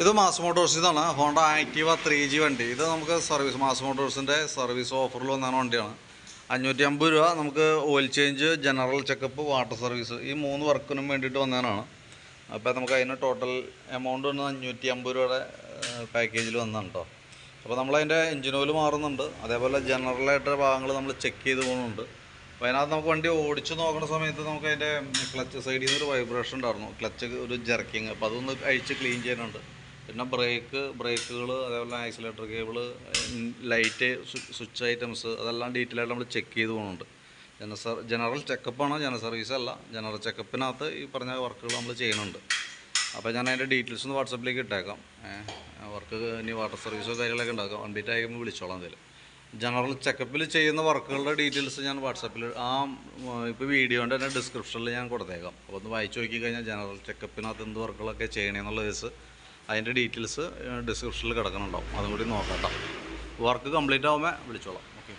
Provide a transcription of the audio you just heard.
ഇത് Mass Motors ഇതാണ്. Honda Activa three G വണ്ടി. ഇത് നമുക്ക് സർവീസ് മാസ് മോട്ടോഴ്സിന്റെ സർവീസ് ഓഫറിൽ വന്നാണ് വണ്ടിയാണ്. അഞ്ഞൂറ്റി അമ്പത് രൂപ നമുക്ക് oil change general checkup water service ഈ മൂന്ന് വർക്കിനും വേണ്ടിയിട്ട് വന്നതാണ് അപ്പോൾ നമുക്ക് അതിന് ടോട്ടൽ എമൗണ്ട് വന്ന് അഞ്ഞൂറ്റി അമ്പത് രൂപയുടെ പാക്കേജിൽ വന്നതാണ് കേട്ടോ അപ്പോൾ നമ്മളതിന്റെ എഞ്ചിൻ ഓയിൽ മാറുന്നുണ്ട്. അതേപോലെ ജനറലായിട്ടുള്ള ഭാഗങ്ങൾ നമ്മൾ ചെക്ക് ചെയ്ത് പോകുന്നുണ്ട്. അപ്പോൾ അതിനകത്ത് നമുക്ക് വണ്ടി ഓടിച്ചു നോക്കുന്ന സമയത്ത് നമുക്ക് അതിന്റെ ക്ലച്ച് സൈഡിൽ നിന്ന് ഒരു വൈബ്രേഷൻ ഉണ്ടായിരുന്നു. ക്ലച്ച് ഒരു ജർക്കിങ് അപ്പോൾ അതൊന്ന് അഴിച്ച് ക്ലീൻ ചെയ്യാനുണ്ട്. പിന്നെ ബ്രേക്ക് ബ്രേക്കുകൾ അതേപോലെ accelerator cable light switch items അതെല്ലാം ഡീറ്റെയിൽ ആയിട്ട് നമ്മൾ ചെക്ക് ചെയ്ത് പോകുന്നുണ്ട് ജനറൽ സർ ജനറൽ ചെക്കപ്പാണ് ജന സർവീസ് അല്ല. ജനറൽ ചെക്കപ്പിനകത്ത് ഈ പറഞ്ഞ വർക്കുകൾ നമ്മൾ ചെയ്യുന്നുണ്ട്. അപ്പോൾ ഞാൻ അതിന്റെ ഡീറ്റെയിൽസ് ഒന്ന് വാട്സപ്പിലേക്ക് ഇട്ടേക്കാം. വർക്ക് ഇനി വാട്ടർ സർവീസോ കാര്യങ്ങളൊക്കെ ഉണ്ടാക്കാം. കംപ്ലീറ്റ് ആയിക്കുമ്പോൾ വിളിച്ചോളാം എന്തായാലും. ജനറൽ ചെക്കപ്പിൽ ചെയ്യുന്ന വർക്കുകളുടെ ഡീറ്റെയിൽസ് ഞാൻ വാട്സപ്പിൽ ആ ഇപ്പോൾ വീഡിയോന്റെ തന്നെ ഡിസ്ക്രിപ്ഷനിൽ ഞാൻ കൊടുത്തേക്കാം. അപ്പോൾ ഒന്ന് വായിച്ചു നോക്കി കഴിഞ്ഞാൽ ജനറൽ ചെക്കപ്പിനകത്ത് എന്ത് വർക്കുകളൊക്കെ ചെയ്യണേ എന്നുള്ള കേസ് അതിന്റെ ഡീറ്റെയിൽസ് ഡിസ്ക്രിപ്ഷനിൽ കിടക്കുന്നുണ്ടാവും. അതും കൂടി നോക്കാം വർക്ക് കംപ്ലീറ്റ് ആകുമ്പോൾ വിളിച്ചോളാം. ഓക്കെ